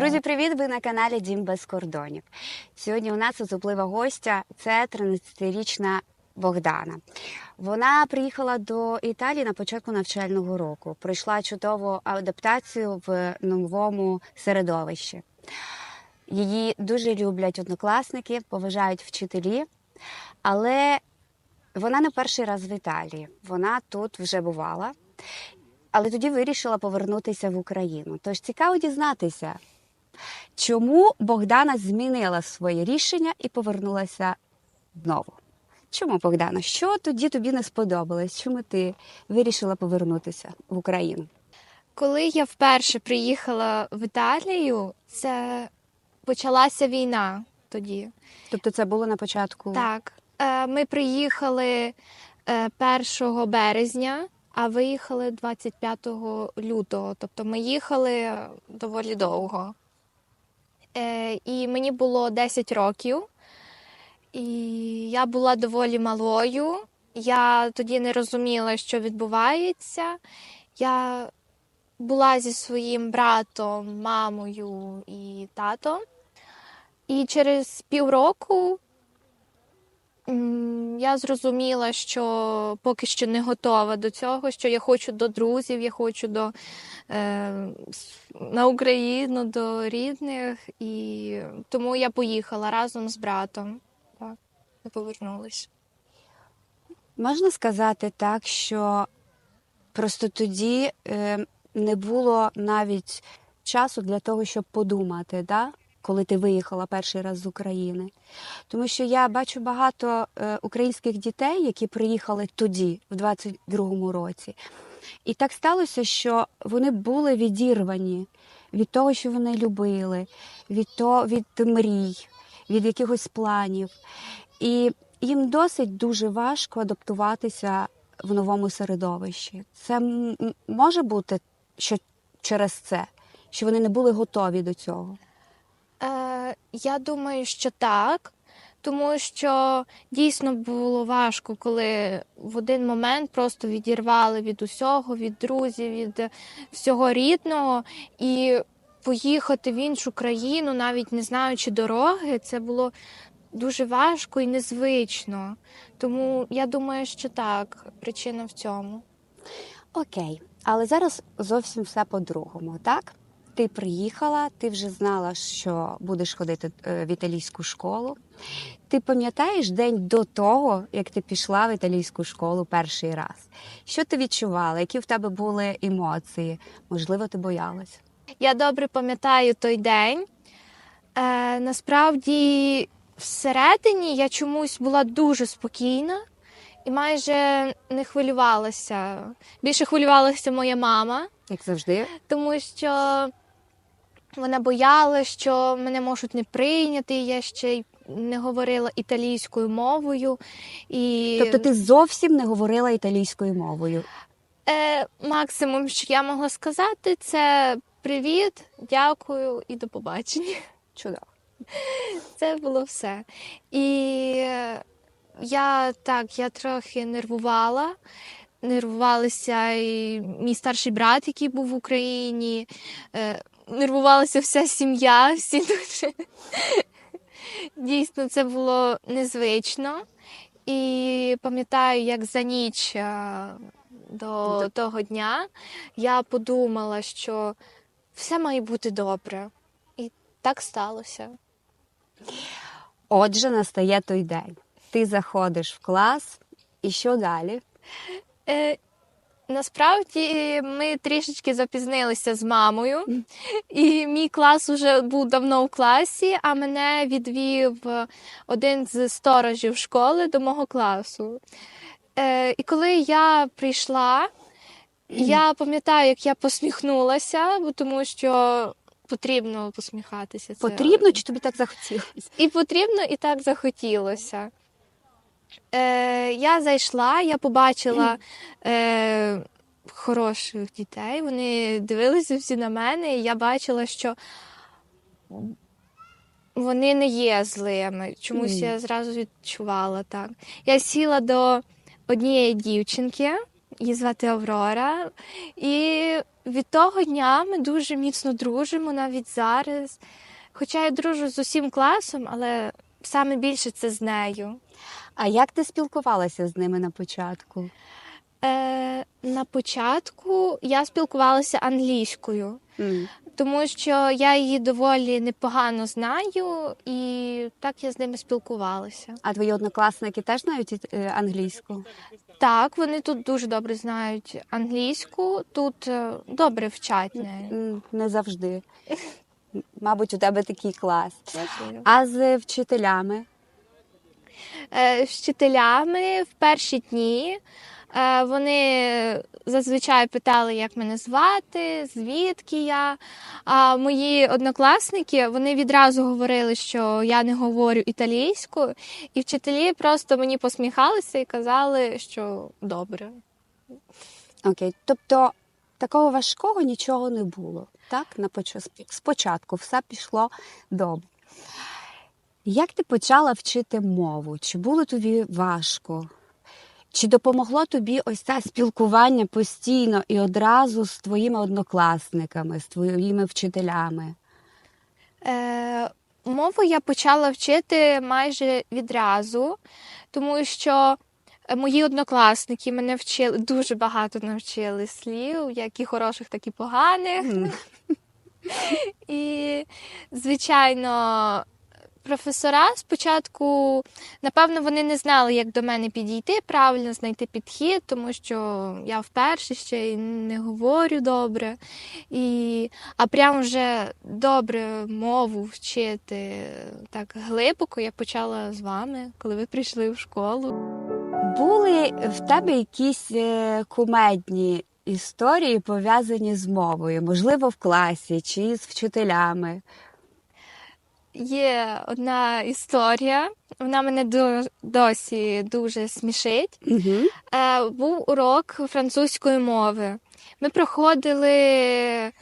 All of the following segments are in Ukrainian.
Друзі, привіт! Ви на каналі Дім без кордонів. Сьогодні у нас особлива гостя це 13-річна Богдана. Вона приїхала до Італії на початку навчального року. Пройшла чудову адаптацію в новому середовищі. Її дуже люблять однокласники, поважають вчителі, але вона не перший раз в Італії. Вона тут вже бувала. Але тоді вирішила повернутися в Україну. Тож цікаво дізнатися, чому Богдана змінила своє рішення і повернулася знову. Чому Богдана? Що тоді тобі не сподобалось? Чому ти вирішила повернутися в Україну? Коли я вперше приїхала в Італію, це почалася війна тоді. Тобто це було на початку? Так, е, ми приїхали е, 1 березня, а виїхали 25 лютого. Тобто ми їхали доволі довго. Е, І мені було 10 років, і я була доволі малою. Я тоді не розуміла, що відбувається. Я була зі своїм братом, мамою і татом. І через півроку я зрозуміла, що поки що не готова до цього, що я хочу до друзів, я хочу до, е, на Україну, до рідних. І тому я поїхала разом з братом. Так, і повернулась. Можна сказати так, що просто тоді е, не було навіть часу для того, щоб подумати, да? Коли ти виїхала перший раз з України. Тому що я бачу багато е, українських дітей, які приїхали тоді, в 22-му році. І так сталося, що вони були відірвані від того, що вони любили, від, того, від мрій, від якихось планів. І їм досить дуже важко адаптуватися в новому середовищі. Це може бути що через це, що вони не були готові до цього. Е, я думаю, що так, тому що дійсно було важко, коли в один момент просто відірвали від усього, від друзів, від всього рідного, і поїхати в іншу країну, навіть не знаючи дороги, це було дуже важко і незвично. Тому я думаю, що так, причина в цьому. Окей, але зараз зовсім все по-другому, так? Ти приїхала, ти вже знала, що будеш ходити е, в італійську школу. Ти пам'ятаєш день до того, як ти пішла в італійську школу перший раз? Що ти відчувала? Які в тебе були емоції? Можливо, ти боялась? Я добре пам'ятаю той день. Е, насправді, всередині я чомусь була дуже спокійна і майже не хвилювалася. Більше хвилювалася моя мама, Як завжди? тому що вона боялася, що мене можуть не прийняти. Я ще й не говорила італійською мовою. І Тобто ти зовсім не говорила італійською мовою. е, максимум, що я могла сказати, це привіт, дякую і до побачення. Чудово. Це було все. І е, я так, я трохи нервувала. Нервувалися і мій старший брат, який був в Україні. Е, Нервувалася вся сім'я, всі дуже. Дійсно, це було незвично. І пам'ятаю, як за ніч е, до того дня я подумала, що все має бути добре. І так сталося. Отже, настає той день. Ти заходиш в клас, і що далі? Е, насправді ми трішечки запізнилися з мамою, і мій клас уже був давно в класі, а мене відвів один з сторожів школи до мого класу. Е, і коли я прийшла, я пам'ятаю, як я посміхнулася, тому що потрібно посміхатися. Це Потрібно чи тобі так захотілося? і потрібно, і так захотілося. Е, я зайшла, я побачила е, хороших дітей. Вони дивилися всі на мене, і я бачила, що вони не є злими. Чомусь я зразу відчувала так. Я сіла до однієї дівчинки, Її звати Аврора. І від того дня ми дуже міцно дружимо навіть зараз. Хоча я дружу з усім класом, але саме більше це з нею. А як ти спілкувалася з ними на початку? Е, на початку я спілкувалася англійською, М. тому що я її доволі непогано знаю, і так я з ними спілкувалася. А твої однокласники теж знають е, англійську? Так, вони тут дуже добре знають англійську, тут е, добре вчать нею. Не завжди. Мабуть, у тебе такий клас. А з вчителями? Е, з вчителями в перші дні. е, Вони зазвичай питали, як мене звати, звідки я. А мої однокласники вони відразу говорили, що я не говорю італійською, і вчителі просто мені посміхалися і казали, що добре. Окей. Тобто такого важкого нічого не було. Так, на поч- спочатку все пішло добре. Як ти почала вчити мову? Чи було тобі важко? Чи допомогло тобі ось це спілкування постійно і одразу з твоїми однокласниками, з твоїми вчителями? Е, мову я почала вчити майже відразу, тому що мої однокласники мене вчили дуже багато навчили слів, як і хороших, так і поганих. М. І, звичайно, професора спочатку, напевно, вони не знали, як до мене підійти, правильно знайти підхід, тому що я вперше ще й не говорю добре. І, а прям вже добре мову вчити так глибоко я почала з вами, коли ви прийшли в школу. Були в тебе якісь е, кумедні історії пов'язані з мовою, можливо, в класі чи з вчителями? Є одна історія, вона мене до, досі дуже смішить. Угу. Е, був урок французької мови. Ми проходили е,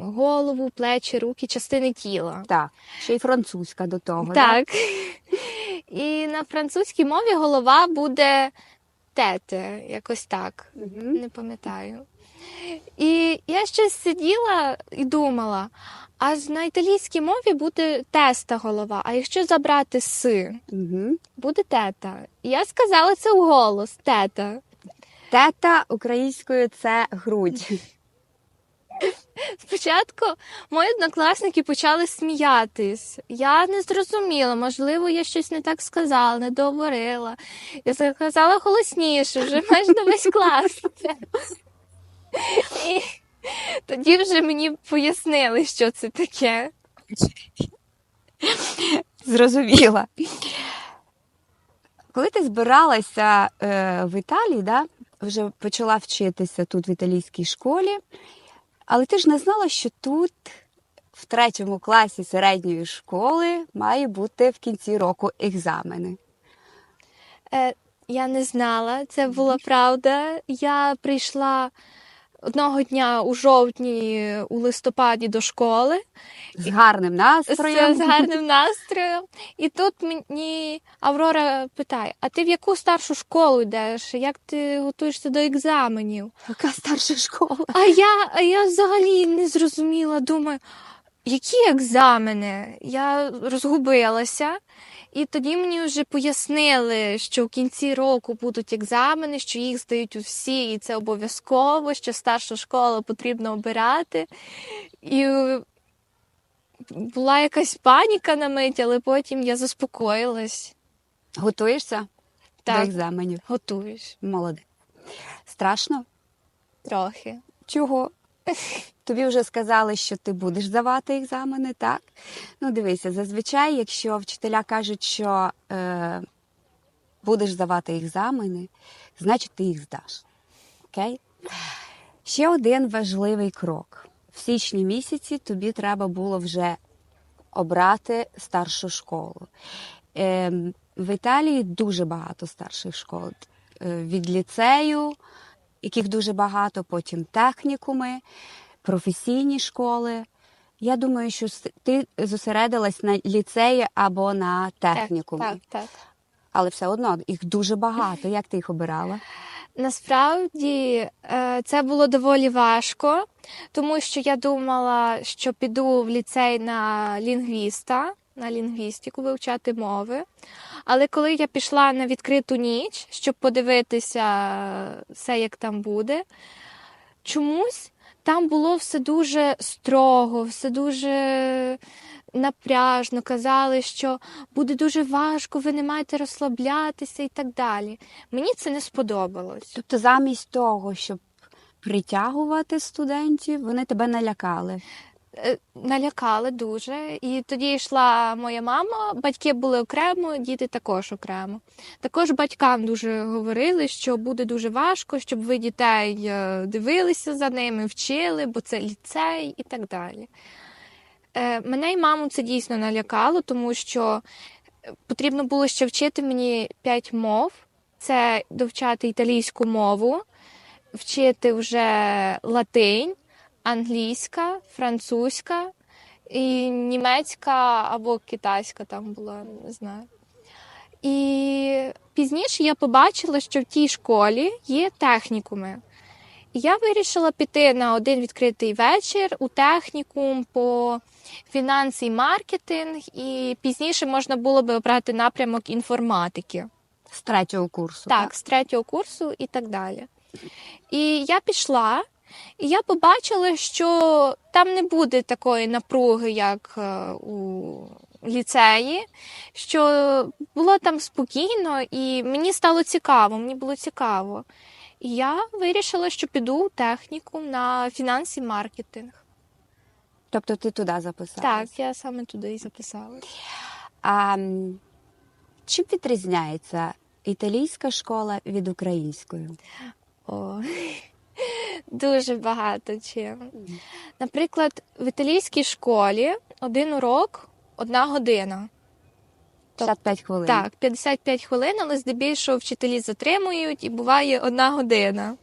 голову, плечі, руки, частини тіла. Так, ще й французька до того. Так. І на французькій мові голова буде тете, якось так. Мгм. Не пам'ятаю. І я ще сиділа і думала, а на італійській мові буде теста голова, а якщо забрати си, Мгм. буде тета. І я сказала це вголос, тета. Тета українською це грудь. Спочатку мої однокласники почали сміятись. Я не зрозуміла, можливо, я щось не так сказала, не договорила. Я сказала голосніше, вже майже на весь клас. І тоді вже мені пояснили, що це таке. Зрозуміла. Коли ти збиралася е, в Італії, да, вже почала вчитися тут в італійській школі, але ти ж не знала, що тут, в третьому класі середньої школи, має бути в кінці року екзамени. Е, я не знала, це була правда. Я прийшла одного дня у жовтні, у листопаді до школи. З гарним настроєм. З, з гарним настроєм. І тут мені Аврора питає: а ти в яку старшу школу йдеш? Як ти готуєшся до екзаменів? Яка старша школа? А я, а я взагалі не зрозуміла, думаю, які екзамени? Я розгубилася. І тоді мені вже пояснили, що в кінці року будуть екзамени, що їх здають усі, і це обов'язково, що старшу школу потрібно обирати. І була якась паніка на мить, але потім я заспокоїлась. Готуєшся до екзаменів? готуюсь Молодець. Страшно? трохи. Чого? Тобі вже сказали, що ти будеш здавати екзамени, так? Ну, дивися, зазвичай, якщо вчителя кажуть, що е, будеш здавати екзамени, значить ти їх здаш. Окей? Ще один важливий крок. В січні місяці тобі треба було вже обрати старшу школу. Е, в Італії дуже багато старших школ. Е, від ліцею, яких дуже багато, потім технікуми, професійні школи. Я думаю, що ти зосередилась на ліцеї або на технікумі. Так, так, так. Але все одно їх дуже багато. Як ти їх обирала? Насправді е, це було доволі важко, тому що я думала, що піду в ліцей на лінгвіста, на лінгвістику вивчати мови. Але коли я пішла на відкриту ніч, щоб подивитися все, як там буде, чомусь там було все дуже строго, все дуже напряжно. Казали, що буде дуже важко, ви не маєте розслаблятися і так далі. Мені це не сподобалось. Тобто, замість того, щоб притягувати студентів, вони тебе налякали. Е, Налякали дуже. І тоді йшла моя мама, батьки були окремо, діти також окремо. Також батькам дуже говорили, що буде дуже важко, щоб ви дітей е, дивилися за ними, вчили, бо це ліцей і так далі. Е, Мене і маму це дійсно налякало, тому що потрібно було ще вчити мені п'ять мов: це довчати італійську мову, вчити вже латинь англійська, французька і німецька або китайська там була, не знаю. І пізніше я побачила, що в тій школі є технікуми. І я вирішила піти на один відкритий вечір у технікум по фінанси і маркетинг, і пізніше можна було би обрати напрямок інформатики. З третього курсу. Так, з третього курсу і так далі. І я пішла, і я побачила, що там не буде такої напруги, як е, у ліцеї, що було там спокійно, і мені стало цікаво, мені було цікаво. І я вирішила, що піду у техніку на фінанс і маркетинг. Тобто ти туди записалась? Так, я саме туди і записалась. А чим відрізняється італійська школа від української? О, дуже багато чим. Наприклад, в італійській школі один урок одна година. 55 хвилин. Так, 55 хвилин, але здебільшого вчителі затримують і буває одна година.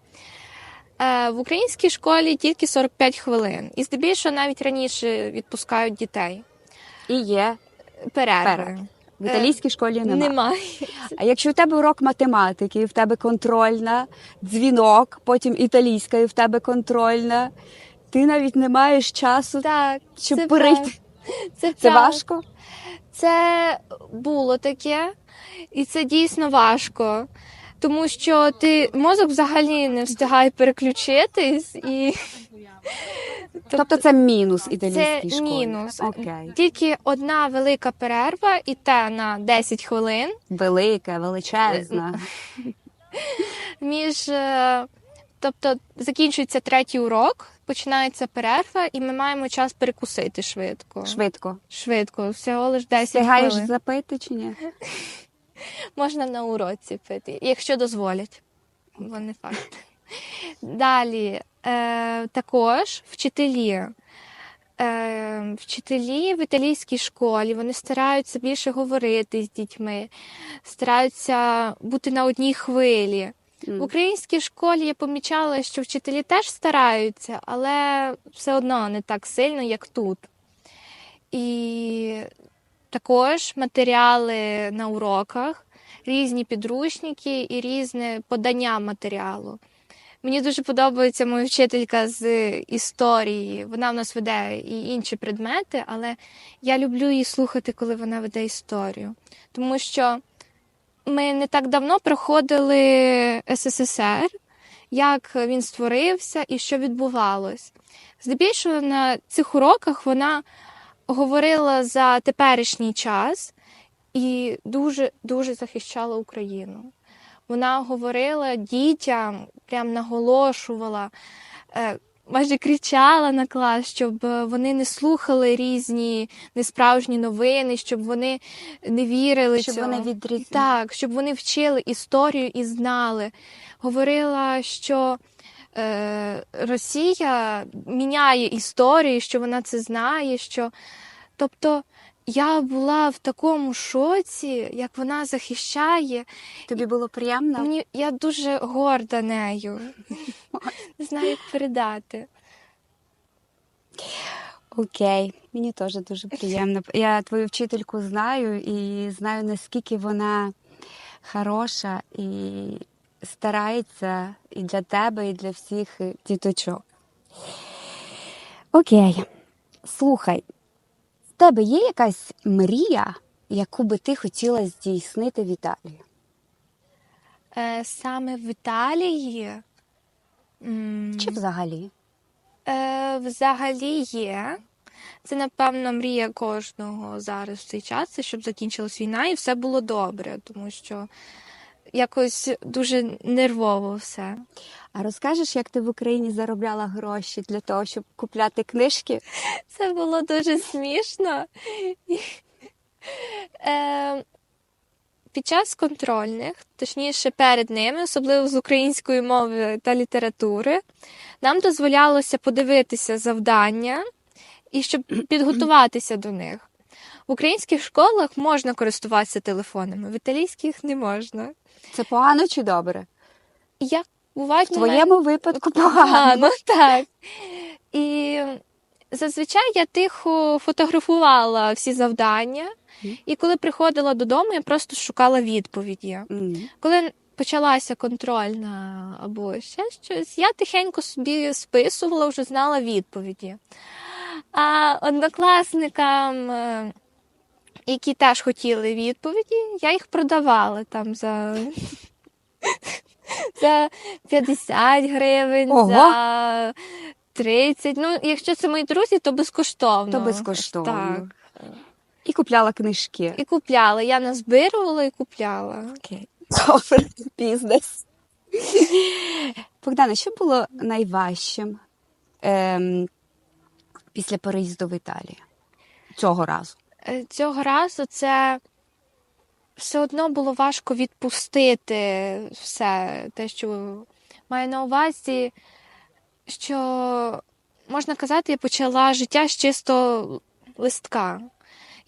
Е, в українській школі тільки 45 хвилин. І здебільшого навіть раніше відпускають дітей. І є. Перерви. Перерви. В італійській школі немає. Немає. А якщо у тебе урок математики, в тебе контрольна, дзвінок, потім італійська, і в тебе контрольна, ти навіть не маєш часу, Так, щоб це перейти. правда. Це, Це важко? Це було таке, і це дійсно важко. Тому що ти мозок взагалі не встигає переключитись, і Тобто це мінус це італійській школі. мінус. Окей. Тільки одна велика перерва, і те на 10 хвилин Велика, величезна. між. е, Тобто закінчується третій урок, починається перерва, і ми маємо час перекусити швидко. Швидко. Швидко, всього лише 10 Встигаєш хвилин. запити чи ні? Можна на уроці пити, якщо дозволять. Бо не факт. Далі е, також вчителі. Е, вчителі в італійській школі вони стараються більше говорити з дітьми, стараються бути на одній хвилі. М. В українській школі я помічала, що вчителі теж стараються, але все одно не так сильно, як тут. І також матеріали на уроках, різні підручники і різне подання матеріалу. Мені дуже подобається моя вчителька з історії. Вона в нас веде і інші предмети, але я люблю її слухати, коли вона веде історію. Тому що ми не так давно проходили СССР, як він створився і що відбувалось. Здебільшого на цих уроках вона говорила за теперішній час і дуже дуже захищала Україну. Вона говорила дітям, прям наголошувала, е, майже кричала на клас, щоб е, вони не слухали різні несправжні новини, щоб вони не вірили Щоб цьому. вони відрізняли. Так, щоб вони вчили історію і знали. Говорила, що е, Росія міняє історію, що вона це знає. Що... Тобто я була в такому шоці, як вона захищає. Тобі було приємно? Мені я дуже горда нею. Не знаю, як передати. Окей, мені теж дуже приємно. Я твою вчительку знаю і знаю, наскільки вона хороша і старається і для тебе, і для всіх діточок. Окей, слухай, тебе є якась мрія, яку би ти хотіла здійснити в Італії? Е, саме в Італії Чи взагалі? е, взагалі є. Це, напевно, мрія кожного зараз в цей час, щоб закінчилась війна і все було добре, тому що якось дуже нервово все. А розкажеш, як ти в Україні заробляла гроші для того, щоб купляти книжки? Це було дуже смішно. Е, під час контрольних, точніше перед ними, особливо з української мови та літератури, нам дозволялося подивитися завдання і щоб підготуватися до них. В українських школах можна користуватися телефонами, в італійських не можна. Це погано чи добре? Як бувають В твоєму випадку погано. Погано, так. І зазвичай я тихо фотографувала всі завдання, і коли приходила додому, я просто шукала відповіді. Коли почалася контрольна або ще щось, я тихенько собі списувала, вже знала відповіді. А однокласникам, е, які теж хотіли відповіді, я їх продавала там за, за 50 гривень, Ого! за 30. Ну, якщо це мої друзі, то безкоштовно. То безкоштовно. Так. І купляла книжки. І купляла. Я назбирувала і купляла. Окей. Добре, бізнес. Богдана, що було найважчим ем, після переїзду в Італію? Цього разу. Е, Цього разу це все одно було важко відпустити все те, що маю на увазі, що можна казати, я почала життя з чисто листка.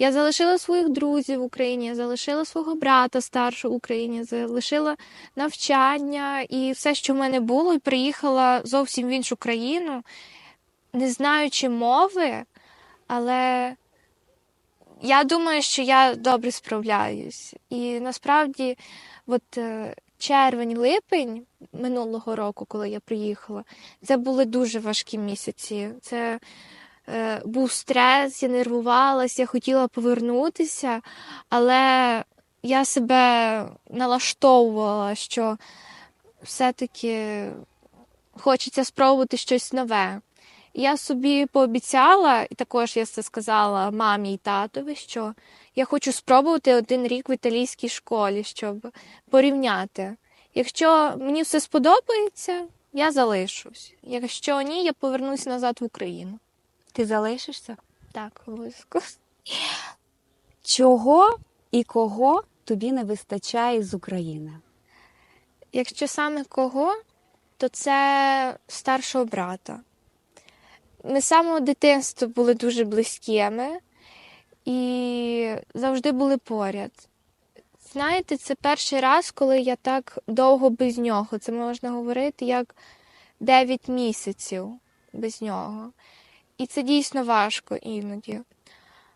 Я залишила своїх друзів в Україні, я залишила свого брата старшого в Україні, залишила навчання і все, що в мене було, і приїхала зовсім в іншу країну, не знаючи мови, але я думаю, що я добре справляюсь. І насправді, от е, червень-липень минулого року, коли я приїхала, це були дуже важкі місяці. Це е, був стрес, я нервувалася, я хотіла повернутися, але я себе налаштовувала, що все-таки хочеться спробувати щось нове. Я собі пообіцяла, і також я це сказала мамі і татові, що я хочу спробувати один рік в італійській школі, щоб порівняти. Якщо мені все сподобається, я залишусь. Якщо ні, я повернусь назад в Україну. Ти залишишся? Так, обов'язково. Чого і кого тобі не вистачає з України? Якщо саме кого, то це старшого брата. Ми з самого дитинства були дуже близькими і завжди були поряд. Знаєте, це перший раз, коли я так довго без нього. Це можна говорити як 9 місяців без нього. І це дійсно важко іноді.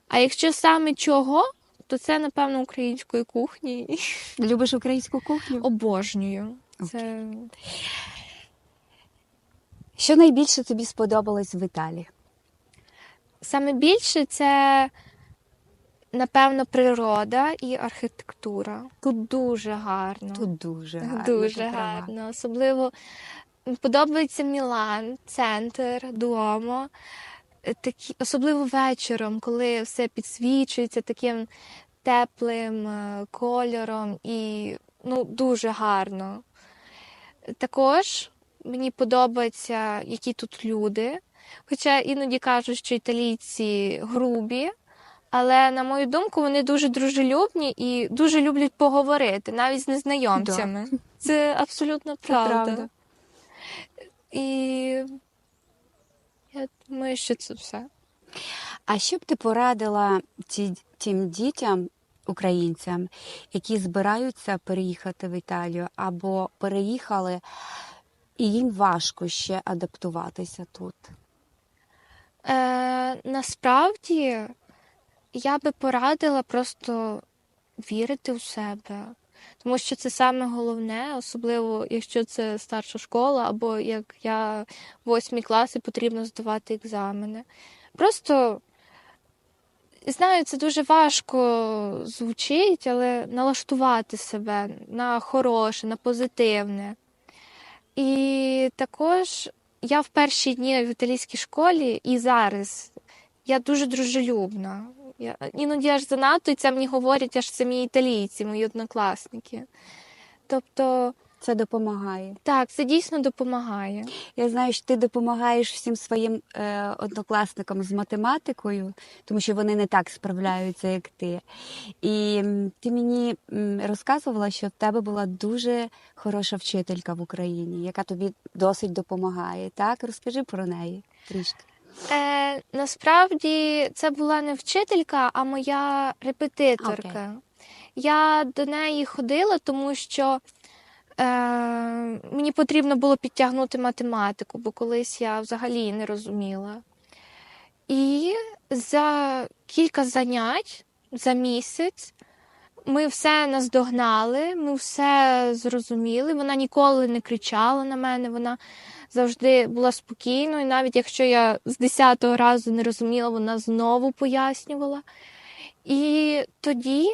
А якщо саме чого, то це, напевно, української кухні. Любиш українську кухню? Обожнюю. Це Що найбільше тобі сподобалось в Італії? Саме більше це, напевно, природа і архітектура. Тут дуже гарно. Тут дуже гарно. дуже гарно. Особливо подобається Мілан, центр, Дуомо. Такі, особливо вечором, коли все підсвічується таким теплим е, кольором і ну, дуже гарно. Також мені подобається, які тут люди. Хоча іноді кажуть, що італійці грубі, але, на мою думку, вони дуже дружелюбні і дуже люблять поговорити, навіть з незнайомцями. Це абсолютно Це правда. правда. І я думаю, що це все. А що б ти порадила ті, тим дітям, українцям, які збираються переїхати в Італію або переїхали, і їм важко ще адаптуватися тут? Е, насправді я би порадила просто вірити у себе, Тому що це саме головне, особливо якщо це старша школа, або як я в восьмій класі потрібно здавати екзамени. Просто знаю, це дуже важко звучить, але налаштувати себе на хороше, на позитивне. І також я в перші дні в італійській школі і зараз я дуже дружелюбна. Я, іноді аж занадто, і це мені говорять аж самі італійці, мої однокласники. Тобто, Це допомагає. так, це дійсно допомагає. Я знаю, що ти допомагаєш всім своїм е, однокласникам з математикою, тому що вони не так справляються, як ти. І ти мені розказувала, що в тебе була дуже хороша вчителька в Україні, яка тобі досить допомагає. Так, розкажи про неї трішки. Е, насправді це була не вчителька, а моя репетиторка. Я до неї ходила, тому що е, мені потрібно було підтягнути математику, бо колись я взагалі не розуміла. І за кілька занять за місяць ми все наздогнали, ми все зрозуміли. Вона ніколи не кричала на мене, вона завжди була спокійною. Навіть якщо я з 10-го разу не розуміла, вона знову пояснювала. І тоді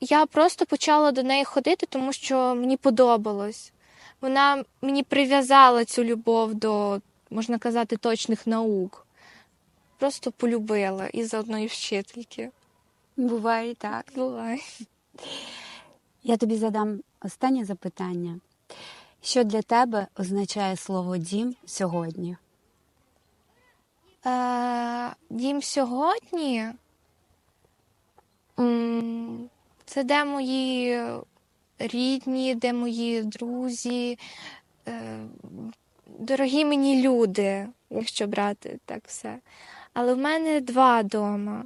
я просто почала до неї ходити, тому що мені подобалось. Вона мені прив'язала цю любов до, можна казати, точних наук. Просто полюбила із-за одної вчительки. Буває і так. Буває. Я тобі задам останнє запитання. Що для тебе означає слово дім сьогодні? Е, дім сьогодні. м, Це де мої рідні, де мої друзі, е, дорогі мені люди, якщо брати так все. Але в мене два дома.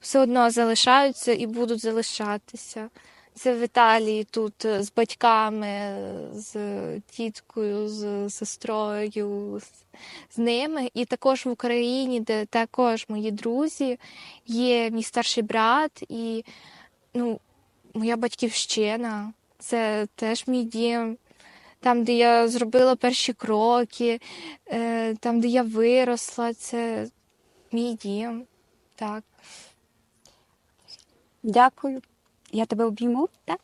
Все одно залишаються і будуть залишатися. Це в Італії тут е, з батьками, з тіткою, з сестрою, з, з ними. І також в Україні, де також мої друзі, є мій старший брат і ну, моя батьківщина. Це теж мій дім. Там, де я зробила перші кроки, е, там, де я виросла, це мій дім. Так. Дякую. Я тебе обійму. Так.